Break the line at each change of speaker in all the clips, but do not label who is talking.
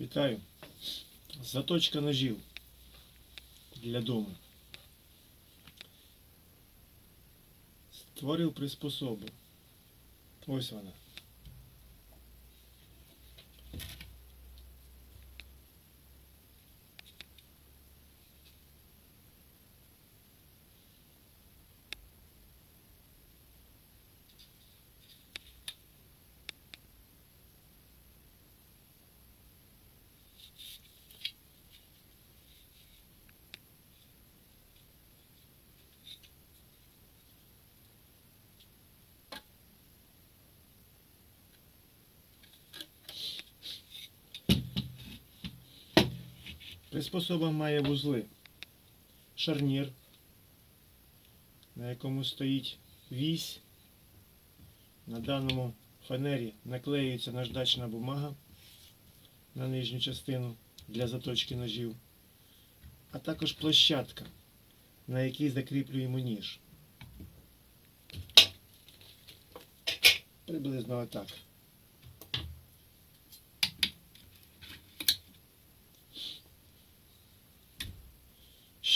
Вітаю. Заточка ножів для дому. Створив приспособу. Ось вона. Приспособа має вузли. Шарнір, на якому стоїть вісь. На даному фанері наклеюється наждачна бумага на нижню частину для заточки ножів, а також площадка, на якій закріплюємо ніж. Приблизно отак.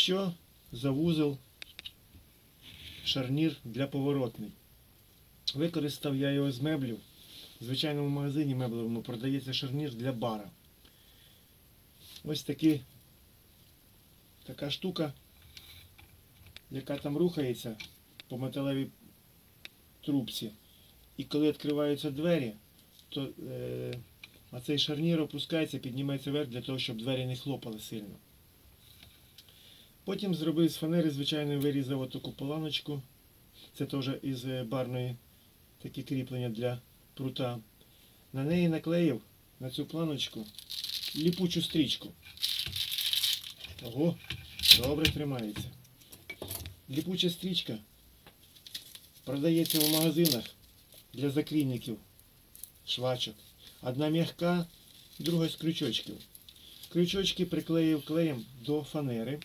Що за вузол шарнір для поворотний? Використав я його з меблів. В звичайному магазині меблевому продається шарнір для бара. Ось такі, така штука, яка там рухається по металевій трубці. І коли відкриваються двері, то е, а цей шарнір опускається, піднімається вверх для того, щоб двері не хлопали сильно. Потім зробив з фанери, звичайно, вирізав отаку поланочку. Це теж із е, барної такі кріплення для прута. На неї наклеїв на цю планочку ліпучу стрічку. Ого, добре тримається. Ліпуча стрічка продається в магазинах для закрійників, швачок. Одна м'яка, друга з крючочків. Крючочки приклеїв клеєм до фанери.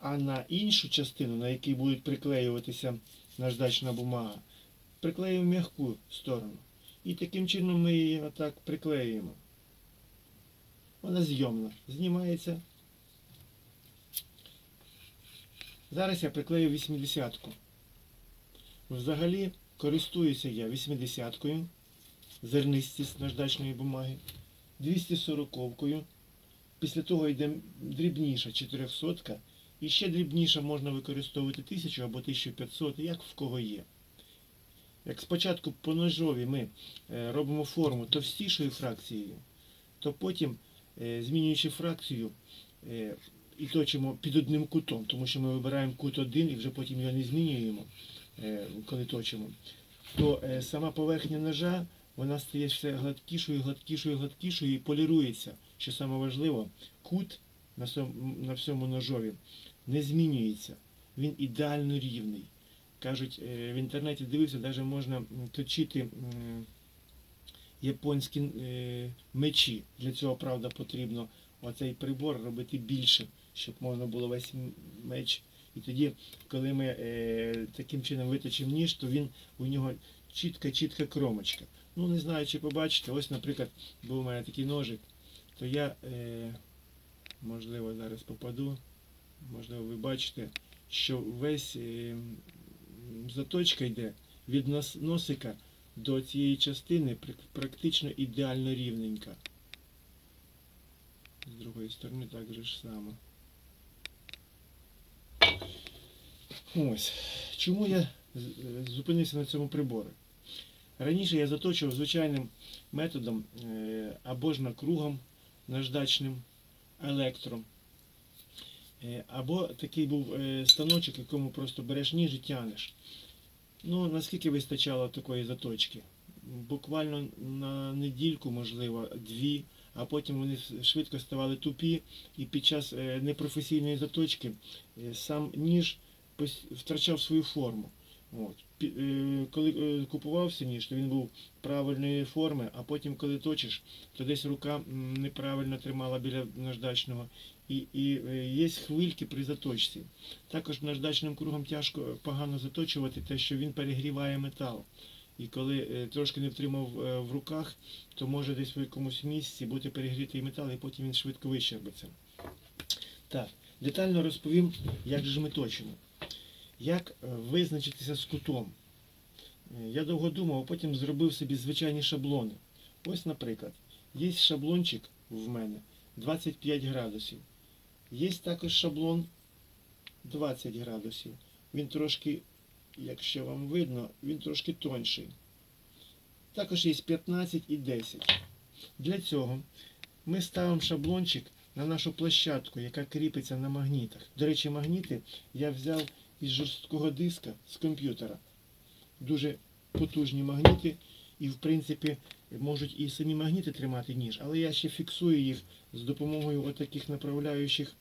А на іншу частину, на якій буде приклеюватися наждачна бумага, приклеїв м'яку сторону. І таким чином ми її отак приклеюємо. Вона зйомна. Знімається. Зараз я приклею 80-ку. Взагалі користуюся я 80-кою, зернистість наждачної бумаги, 240-кою. Після того йде дрібніша 400 і ще дрібніше можна використовувати 1000 або 1500, як в кого є. Як спочатку по ножові ми е, робимо форму товстішою фракцією, то потім, е, змінюючи фракцію, е, і точимо під одним кутом, тому що ми вибираємо кут один і вже потім його не змінюємо, коли точимо, то сама поверхня ножа вона стає все гладкішою, гладкішою, гладкішою і полірується. Що саме важливо, кут на всьому, ножові не змінюється. Він ідеально рівний. Кажуть, е, в інтернеті дивився, навіть можна точити японські е, мечі. Для цього, правда, потрібно оцей прибор робити більше, щоб можна було весь меч. І тоді, коли ми е, таким чином виточимо ніж, то він у нього чітка-чітка кромочка. Ну, не знаю, чи побачите. Ось, наприклад, був у мене такий ножик, то я, можливо, зараз попаду. Можливо, ви бачите, що весь е, заточка йде від нос- носика до цієї частини практично ідеально рівненька. З другої сторони так же ж само. Ось. Чому я зупинився на цьому приборі? Раніше я заточував звичайним методом е, або ж накругом наждачним електром. Е, Або такий був е, станочок, якому просто береш ніж і тянеш. Ну, наскільки вистачало такої заточки? Буквально на недільку, можливо, дві, а потім вони швидко ставали тупі, і під час е, непрофесійної заточки сам ніж втрачав свою форму. От. Е, Коли е, купувався ніж, то він був правильної форми, а потім, коли точиш, то десь рука неправильно тримала біля наждачного. І, і е, є хвильки при заточці. Також наждачним кругом тяжко погано заточувати те, що він перегріває метал. і коли трошки не втримав в руках, то може десь в якомусь місці бути перегрітий метал, і потім він швидко вищербиться. Так, детально розповім, як же ми точимо. Як е, визначитися з кутом? Е, Я довго думав, а потім зробив собі звичайні шаблони. Ось, наприклад, є шаблончик в мене 25 градусів. Є також шаблон 20 градусів. Він трошки, якщо вам видно, він трошки тонший. Також є 15 і 10. Для цього ми ставимо шаблончик на нашу площадку, яка кріпиться на магнітах. До речі, магніти я взяв із жорсткого диска з комп'ютера. Дуже потужні магніти, і в принципі можуть і самі магніти тримати ніж, але я ще фіксую їх з допомогою отаких направляючих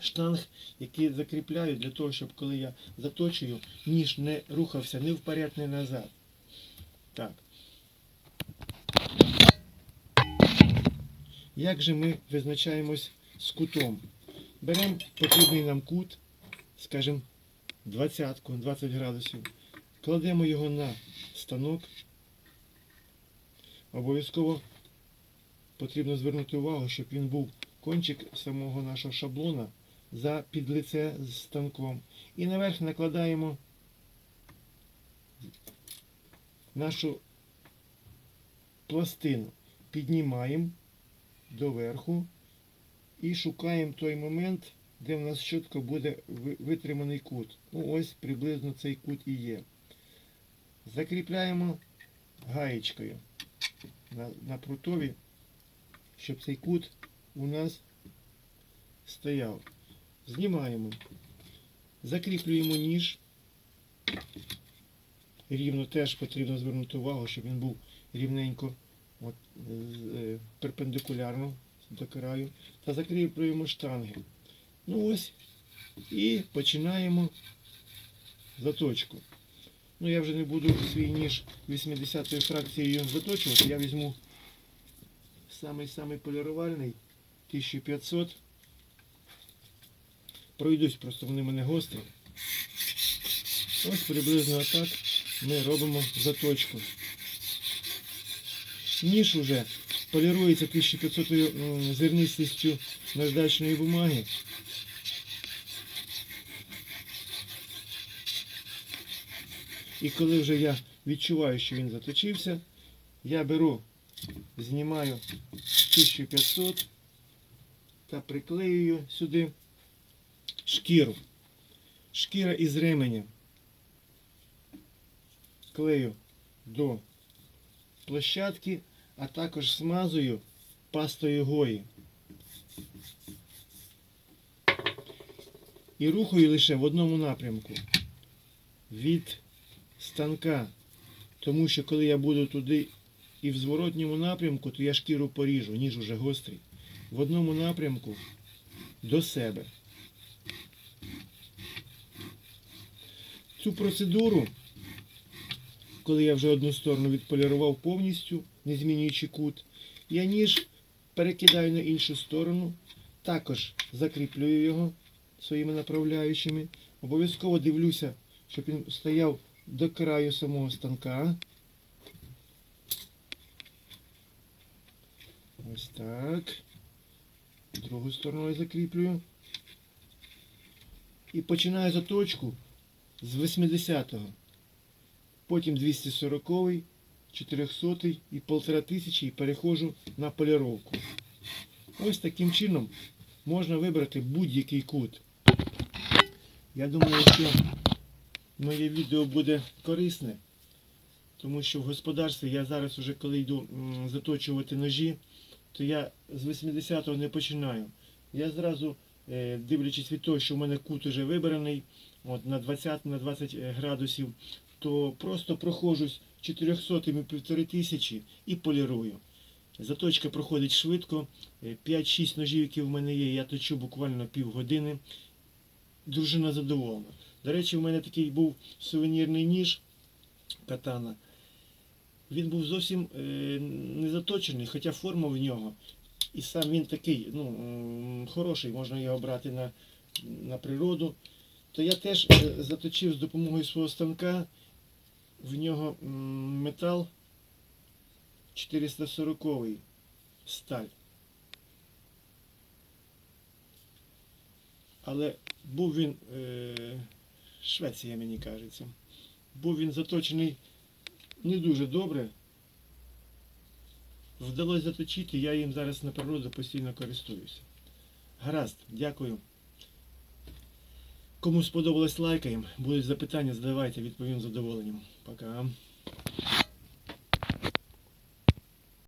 штанг, які закріпляю для того, щоб коли я заточую, ніж не рухався ні вперед, ні назад. Так. Як же ми визначаємось з кутом? Беремо потрібний нам кут, скажімо, 20, 20 градусів. Кладемо його на станок. Обов'язково потрібно звернути увагу, щоб він був кончик самого нашого шаблона за підлице з станком. І наверх накладаємо нашу пластину. Піднімаємо доверху і шукаємо той момент, де в нас чітко буде витриманий кут. Ну ось приблизно цей кут і є. Закріпляємо гаєчкою на, на прутові, щоб цей кут у нас стояв. Знімаємо. Закріплюємо ніж. Рівно теж потрібно звернути увагу, щоб він був рівненько от, е, перпендикулярно до краю. Та закріплюємо штанги. Ну ось. І починаємо заточку. Ну я вже не буду свій ніж 80-ї фракцією заточувати. Я візьму самий-самий полірувальний 1500. Пройдусь, просто вони мене гострі. Ось приблизно так ми робимо заточку. Ніж уже полірується 1500 м, зернистістю наждачної бумаги. І коли вже я відчуваю, що він заточився, я беру, знімаю 1500 та приклеюю сюди шкіру. Шкіра із ременя. Клею до площадки, а також смазую пастою гої. І рухаю лише в одному напрямку. Від станка. Тому що коли я буду туди і в зворотньому напрямку, то я шкіру поріжу, ніж уже гострий. В одному напрямку до себе. Цю процедуру, коли я вже одну сторону відполірував повністю, не змінюючи кут, я ніж перекидаю на іншу сторону, також закріплюю його своїми направляючими. Обов'язково дивлюся, щоб він стояв до краю самого станка. Ось так. Другу сторону я закріплюю. І починаю заточку з 80-го. Потім 240-й, 400-й і 1500 і переходжу на поліровку. Ось таким чином можна вибрати будь-який кут. Я думаю, що моє відео буде корисне, тому що в господарстві я зараз уже коли йду заточувати ножі, то я з 80-го не починаю. Я зразу, е, дивлячись від того, що в мене кут уже вибраний, от на 20 на 20 градусів, то просто проходжусь 400 і 1500 і полірую. Заточка проходить швидко. Е, 5-6 ножів, які в мене є, я точу буквально півгодини. Дружина задоволена. До речі, в мене такий був сувенірний ніж катана. Він був зовсім е, не заточений, хоча форма в нього. І сам він такий, ну, хороший, можна його брати на, на природу. То я теж е, заточив з допомогою свого станка в нього метал 440 сталь. Але був він, е, Швеція, мені кажеться, був він заточений не дуже добре. Вдалося заточити, я їм зараз на природу постійно користуюся. Гаразд, дякую. Кому сподобалось, лайкаємо. Будуть запитання, задавайте, відповім задоволенням. Пока.